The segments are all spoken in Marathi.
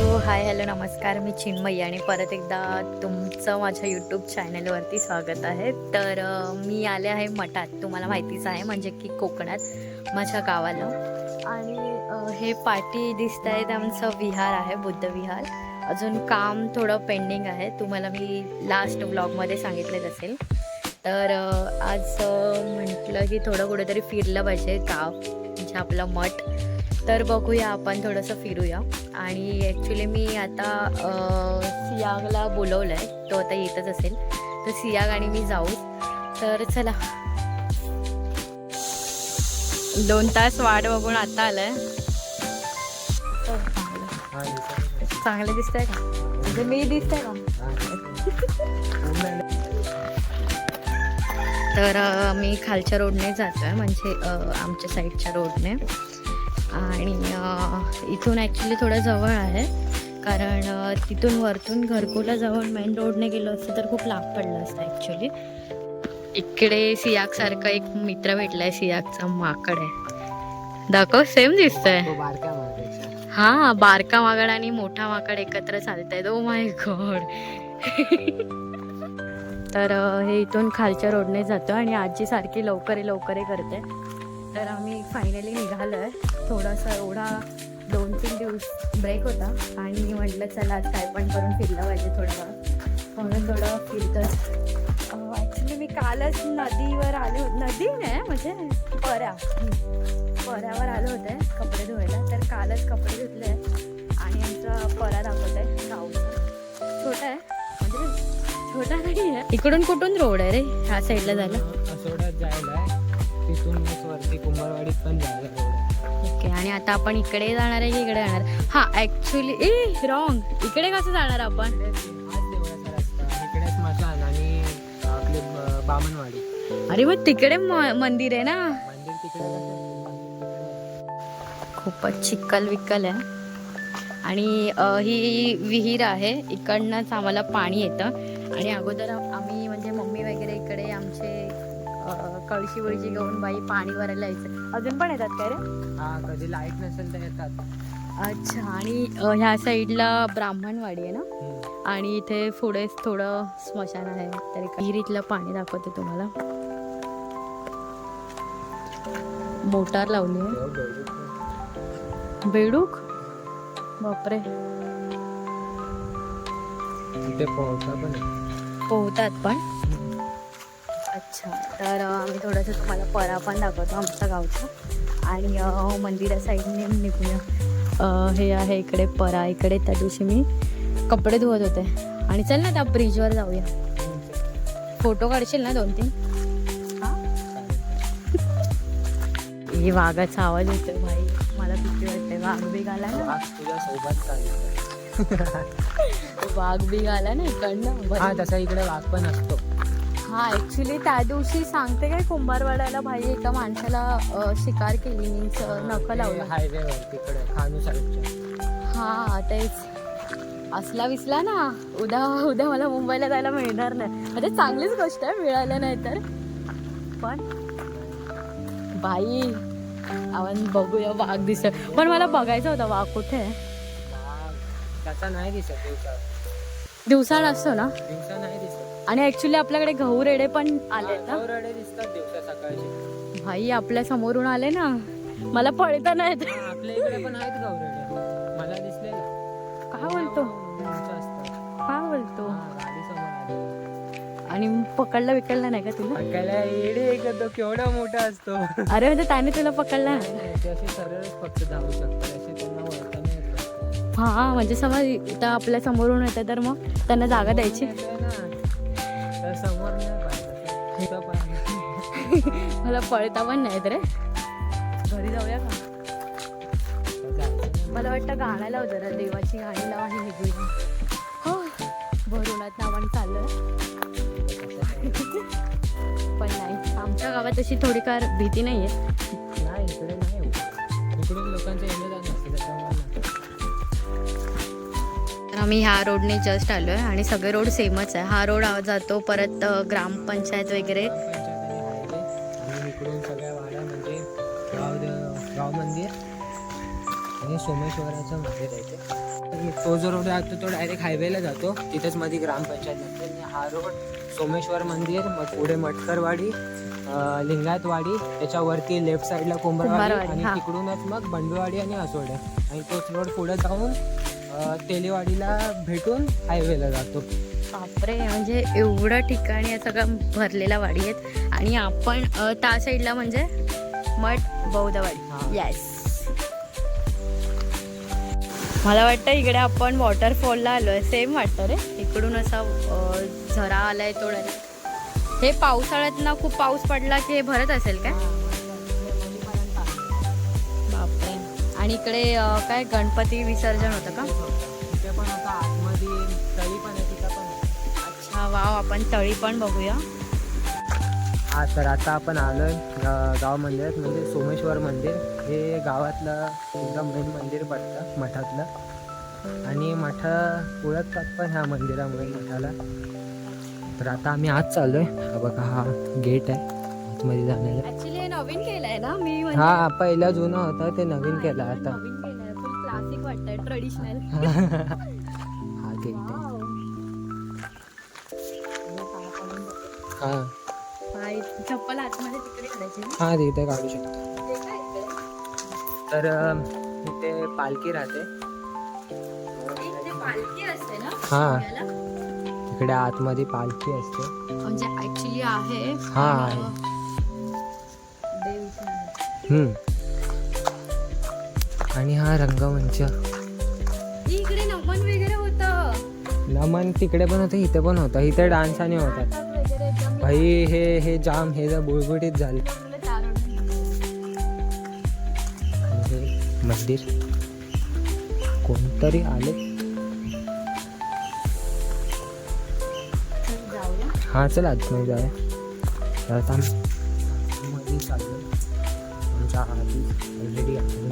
हॅलो हाय हॅलो नमस्कार. मी चिन्मयी आणि परत एकदा तुमचं माझ्या यूट्यूब चॅनलवरती स्वागत आहे. तर मी आले आहे मठात. तुम्हाला माहितीच आहे म्हणजे की कोकणात माझ्या गावाला. आणि हे पाठी दिसत आहे आमचं विहार आहे बुद्ध विहार. अजून काम थोडं पेंडिंग आहे. तुम्हाला मी लास्ट ब्लॉगमध्ये सांगितलेच असेल. तर आज म्हटलं की थोडं कुठेतरी फिरलं पाहिजे गाव म्हणजे आपलं मठ. तर बघूया आपण थोडंसं फिरूया. आणि ॲक्च्युली मी आता सियागला बोलवलं आहे तो आता येतच असेल. तर सियाग आणि मी जाऊ. तर चला. दोन तास वाट बघून आता आलंय. तर चांगलं चांगलं दिसतंय का? म्हणजे मी दिसतंय का? तर मी खालच्या रोडने जातो आहे म्हणजे आमच्या साईडच्या रोडने. आणि इथून ॲक्च्युली थोडं जवळ आहे कारण तिथून वरतून घरकुला जवळ मेन रोडने गेलो असतं तर खूप लांब पडलं असतं ॲक्च्युली इकडे सियाकसारखा एक मित्र भेटलाय सियाकचा माकड आहे. दाखव सेम दिसतंय. हा बारका माकड आणि मोठा माकड एकत्र चालतायत. ओ माय गॉड तर हे इथून खालच्या रोडने जातो आणि आजी सारखी लवकर लवकर करते. तर आम्ही फायनली निघालो आहे थोडासा एवढा दोन तीन दिवस ब्रेक होता आणि मी म्हटलं चला आज काय पण करून फिरलं पाहिजे थोडं म्हणून थोडं फिरतं ॲक्च्युली मी कालच नदीवर आले होते. नदी नाही म्हणजे पऱ्या. पर्यावर आले होते कपडे धुवायला. तर कालच कपडे धुतले आणि आमचा परा दाखवत आहे गावचा. छोटा आहे. छोटा नाही आहे. इकडून कुठून रोड आहे रे? ह्या साईडला जायला असोड्यात जायला आहे. तिथून मग वरती कुंभारवाडीत पण जायला रोड. ओके आणि आता आपण इकडे जाणार आहे की इकडे जाणार हा ऍक्च्युली ए रॉंग इकडे कसं जाणार आपण? आणि आपले बामणवाडी. अरे मग तिकडे मंदिर आहे ना? मंदिर तिकडे कसं खूपच चिक्कल विक्कल आहे. आणि ही विहीर आहे. इकडनंच आम्हाला पाणी येतं. आणि अगोदर आम- आम्ही म्हणजे मम्मी वगैरे इकडे आमचे कळशी वळशी घेऊन बाई पाणी भरायला यायचं. अजून पण येतात काय रे? हा कधी लाइट नसेल तर येतात. अच्छा आणि ह्या साईडला ब्राह्मणवाडी आहे ना. आणि इथे पुढे थोडं स्मशान आहे. तरी विहिरीतलं पाणी दाखवते तुम्हाला. मोटार लावली आहे. पण. बेडूक. बापरे. तिथे पण. पोहतात पण. अच्छा तर आम्ही थोडंसं तुम्हाला परा पण दाखवतो आमच्या गावचं. आणि मंदिरा साईडने निघूया. हे आहे इकडे परा इकडे त्या दिवशी मी कपडे धुवत होते. आणि चल ना त्या ब्रिजवर जाऊया. फोटो काढशील ना दोन तीन हे वाघाचा आवाज येतो भाई. मला भीती वाटते. वाघ बिघाला ना. तुझ्या सोबत चालू वाघ बिग आला ना इकडनं. हा तसा इकडे वाघ पण असतो. हा ऍक्च्युली त्या दिवशी सांगते काय कुंभारवाड्याला भाई एका माणसाला अ, शिकार केली मीन्स नख लावलं. हायवेवर तिकडे खानू साईडच्या. हा तेच. असला विसला ना उद्या उद्या मला मुंबईला जायला मिळणार नाही. म्हणजे चांगलीच गोष्ट आहे मिळालं नाही तर. पण बाई आपण बघूया वाघ दिसत पण मला बघायचा होता वाघ कुठे आहे? तसा नाही दिसत दिवसा दिवसाळ असतो ना? दिवसा नाही दिसत. आणि ऍक्च्युली आपल्याकडे गहू रेडे पण आले ना? गौरडे दिसतात दिवसा सकाळचे. भाई आपल्या समोरून आले ना? मला पळता नाही येत. आपल्या इकडे पण आहेत गौरडे मला दिसलेलं काय बोलतो? उंच असतात. काय बोलतो? हा, गाडी समोर आली. आणि पकडला विकडला नाही का तुला? पकायला येडे आहे का तो केवढा मोठा असतो. अरे म्हणजे त्याने तुला पकडला? नाही, ते असे सरळच फक्त धावू शकतात असे त्यांना. हा म्हणजे समज इथं आपल्या समोरून येतं तर मग त्यांना जागा द्यायची. मला पळता पण नाही रे घरी जाऊया का. मला वाटतं गाणं लाव जरा देवाची गाणी लाव आणि निघूया हो भरूनात आपण चाललोय पण नाही आमच्या गावात अशी थोडीफार भीती नाही आहे नाही इकडे नाही एवढं. आम्ही ह्या रोडने जस्ट आलो आहे आणि सगळे रोड सेमच आहे. हा रोड जातो परत ग्रामपंचायत वगैरे. म्हणजे गाव मंदिर आणि सोमेश्वराचं मंदिर आहे ते. तो जो रोड जातो तो डायरेक्ट हायवेला जातो. तिथेच मध्ये ग्रामपंचायत लागते आणि हा रोड सोमेश्वर मंदिर मग पुढे मटकरवाडी लिंगायतवाडी त्याच्यावरती लेफ्ट साईडला कुंभारवाडी आणि. तिकडूनच मग बंडवाडी आणि असोडे आणि तोच रोड पुढे जाऊन तेलेवाडीला भेटून हायवेला जातो. बापरे म्हणजे एवढं ठिकाणी आहे सगळं भरलेला वाडी आहेत. आणि आपण त्या साईडला म्हणजे मठ. बौद्धवाडी. येस मला वाटतं इकडे आपण वॉटरफॉलला आलोय. सेम वाटतं रे. इकडून असा झरा आलाय तो direct. हे पावसाळ्यात ना खूप पाऊस पडला की हे भरत असेल काय? आणि इकडे काय गणपती विसर्जन होतं का? तिथे पण आता आतमध्ये तळी पण आहे तिथं पण आहे. अच्छा वाव आपण तळी पण बघूया. हा तर आता आपण आलोय गा- गाव मंदिरात म्हणजे सोमेश्वर मंदिर. हे गावातलं एकदम मेन मंदिर पडतं मठातलं. आणि मठ ओळखतात पण ह्या मंदिरामुळे मठाला. तर आता आम्ही आज चाललोय. हा बघा हा गेट आहे आतमध्ये जाण्याला. ऍक्च्युली हे नवीन केलंय ना मी म्हणजे हा पहिला जुनं होतं ते नवीन केलं आता. नवीन केलंय फुल क्लासिक वाटतंय ट्रेडिशनल हा आहे. हा. पाय चप्पल आतमध्ये तिकडे घालायची ना? हा तिथे काढू शकतो. ते काय इकडे? तर अं, इथे पालखी राहते. पालखी असते ना? हा. याला? इकडे आतमध्ये पालखी असते. म्हणजे ऍक्च्युली आहे हा, पण, आहे. आणि हा रंगमंच. इकडे नमन वगैरे होतं. नमन तिकडे पण होतं इथे पण होतं. इथे डान्स आणि एकदम भाई हे हे जाम हे जर बुळबुटीत झाले. मंदिर. कोणतरी आले? हा चल आतमध्ये जाऊया. आमच्या आधी ऑलरेडी अजून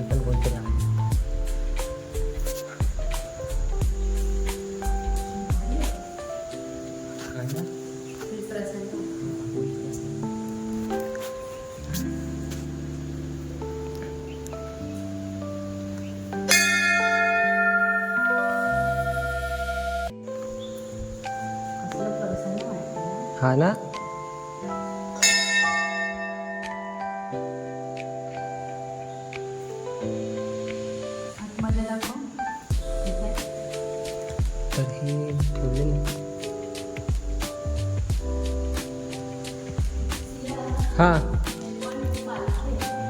हां.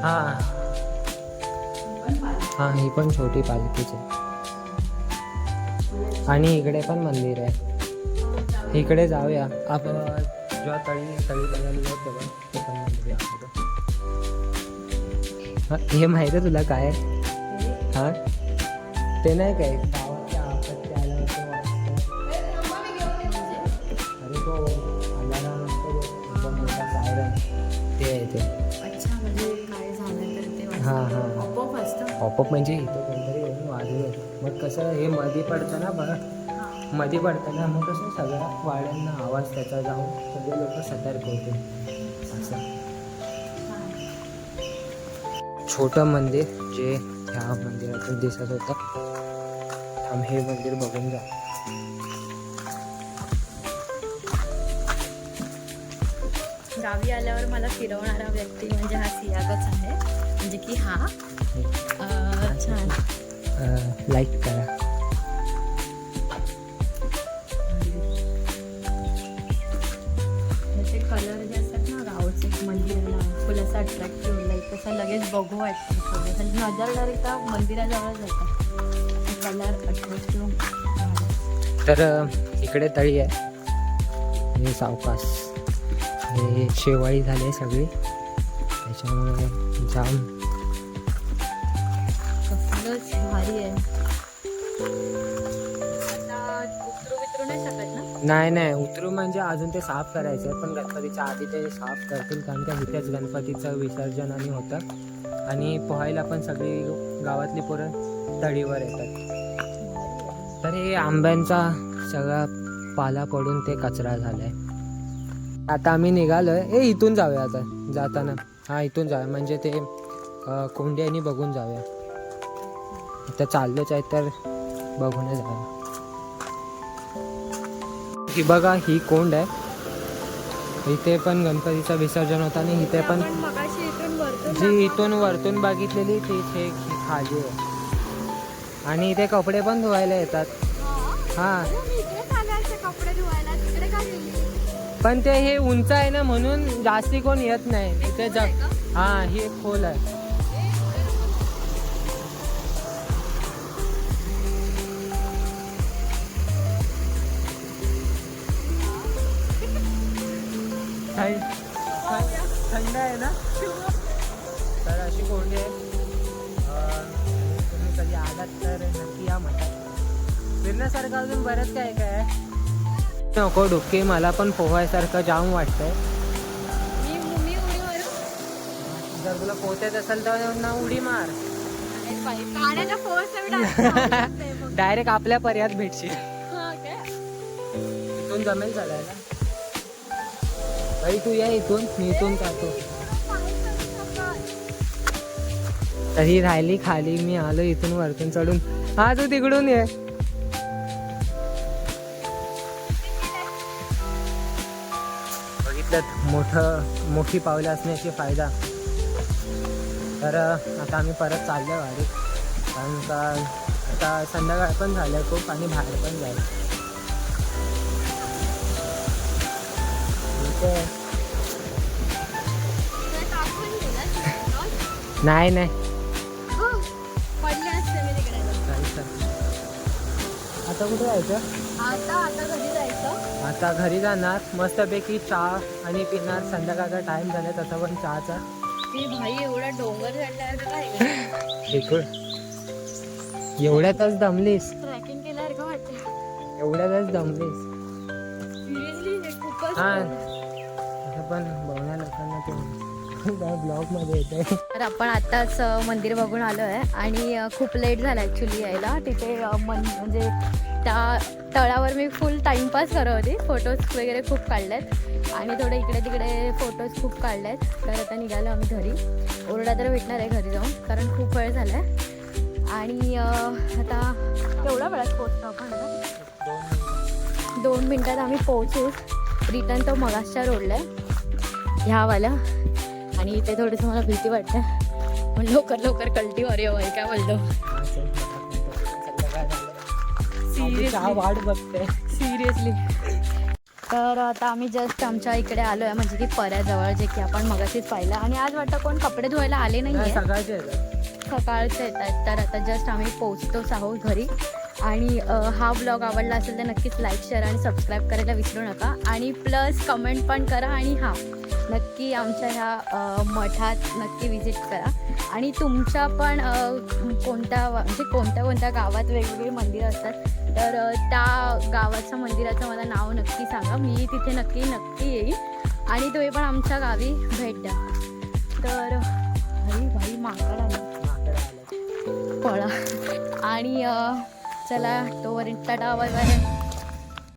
हां. हां ही पण छोटी पालखीच आहे. आणि इकडे पण मंदिर आहे. इकडे जाऊया. आपण जेव्हा तळी तळी बघायला जाऊ तेव्हा ते पण मंदिर आहे हे माहिती आहे तुला काय? हां? ते नाही काय? पॉपअप म्हणजे? इथे कोणतरी येऊन वाजवेल मग कसं हे मध्ये पडतं ना बघा. मध्ये पडतं ना मग कसं सगळ्या वाड्यांना आवाज त्याचा जाऊन सगळे लोक सतर्क होते असं. छोटं मंदिर जे ह्या मंदिरातून दिसत होतं. थांब हे मंदिर बघून जा. गावी आल्यावर मला फिरवणारा व्यक्ती म्हणजे हा सियागच आहे. म्हणजे की हा. छान लाईक करा कलर जे असतात ना गावचे मंदिराला फुल असं अट्रॅक्टिव्ह लाईक कसं लगेच बघू वाटतं सगळं. नजर डायरेक्ट त्या मंदिराजवळ जातात कलर अट्रॅक्टिव्ह तर इकडे तळी आहे. हे सावकाश. हे शेवाळी झाली सगळी. त्याच्यामुळे जाम खरंच भारी आहे. नाही नाही उतरू म्हणजे अजून ते साफ करायचं पण गणपतीच्या आधी ते साफ करतील कारण का इथेच गणपतीचं विसर्जन आणि होतं. आणि पोहायला पण सगळी गावातली पोरं तळीवर येतात. तर हे आंब्यांचा सगळा पाला पडून ते कचरा झालाय. आता आम्ही निघालोय. हे इथून जाऊया आता जाताना. हा इथून जाऊया. म्हणजे ते कोंड्यानी बघून जाऊया. आता चाललोच आहे तर बघून जाऊया ही बघा ही कोंड आहे. इथे पण गणपतीचं विसर्जन होतं आणि इथे पण जी इथून वरतून बघितलेली ती ही खाली आहे. आणि इथे कपडे पण धुवायला येतात. हा? का पण ते हे उंच आहे ना म्हणून जास्ती कोण येत नाही. इथे जग हा ही एक खोल आहे. थंड थंड- आहे ना? तर अशी कोंडी आहे. अं, तुम्ही कधी आलात तर नक्की या म्हणतात फिरण्यासारखं अजून बरंच काय काय आहे? नको डुक्की मला पण पोहायसारखं जाम वाटतंय. जर तुला पोहत असेल तर ना उडी मार. डायरेक्ट आपल्या पर्यात भेटशील. काय? इथून जमेल चालायला बाई तू या इथून मी इथून जातो. तरी राहिली खाली मी आलो इथून वरतून चढून. हा तू तिकडून ये. बघितलं मोठं मोठी पावलं असण्याचे फायदा. तर आता आम्ही परत चाललो वाडीत कारण का आता संध्याकाळ पण झालं खूप आणि बाहेर पण जायचं. नाही नाही. आता कुठे जायचं? आता आता कधी जायचं. आता घरी जाणार. मस्तपैकी चहा आणि पिणार. संध्याकाळचा टाइम झाला तसा पण चहाचा. ते भाई एवढा डोंगर इकडून एवढ्यातच दमलीस. ट्रॅकिंग केल्यासारखं वाटतं एवढ्यातच दमलीस. सिरियसली खूपच हा. पण बघण्या लोकांना ते ब्लॉगमध्ये येते तर आपण आताच अ, मंदिर बघून आलो आहे आणि खूप लेट झाला ॲक्च्युली यायला. तिथे मन म्हणजे त्या तळावर मी फुल टाईमपास करत होती. फोटोज वगैरे खूप काढलेत. आणि थोडे इकडे तिकडे फोटोज खूप काढलेत. तर आता निघालो आम्ही घरी. ओरडा तर भेटणार आहे घरी जाऊन कारण खूप वेळ झाला आहे आणि आता केवढ्या वेळात पोहोचतो आपण दोन मिनटात आम्ही पोहोचू. रिटर्न तो मगासच्या रोडला आहे. ह्यावाला. आणि इथे थोडंसं मला भीती वाटते. पण लवकर लवकर कल्टीवर येऊ आहे काय बोलतो. वाट बघते. सिरियसली. तर आता आम्ही जस्ट आमच्या इकडे आलो आहे म्हणजे की पऱ्याजवळ जे की आपण मगाशीच पाहिलं. आणि आज वाटतं कोण कपडे धुवायला आले नाही सकाळचे येतात येत आहेत. तर आता जस्ट आम्ही पोचतोच आहोत घरी. आणि हा ब्लॉग आवडला असेल तर नक्कीच लाईक शेअर आणि सबस्क्राईब करायला विसरू नका. आणि प्लस कमेंट पण करा आणि हां. नक्की आमच्या ह्या मठात नक्की विजिट करा. आणि तुमच्या पण कोणत्या म्हणजे कोणत्या कोणत्या गावात वेगवेगळी मंदिरं असतात तर त्या गावाच्या मंदिराचं मला नाव नक्की सांगा. मी तिथे नक्की नक्की येईल. आणि तुम्ही पण आमच्या गावी भेट द्या. तर भाई भाई माकड आलं. पळा. आणि चला तो टाटा बाय बाय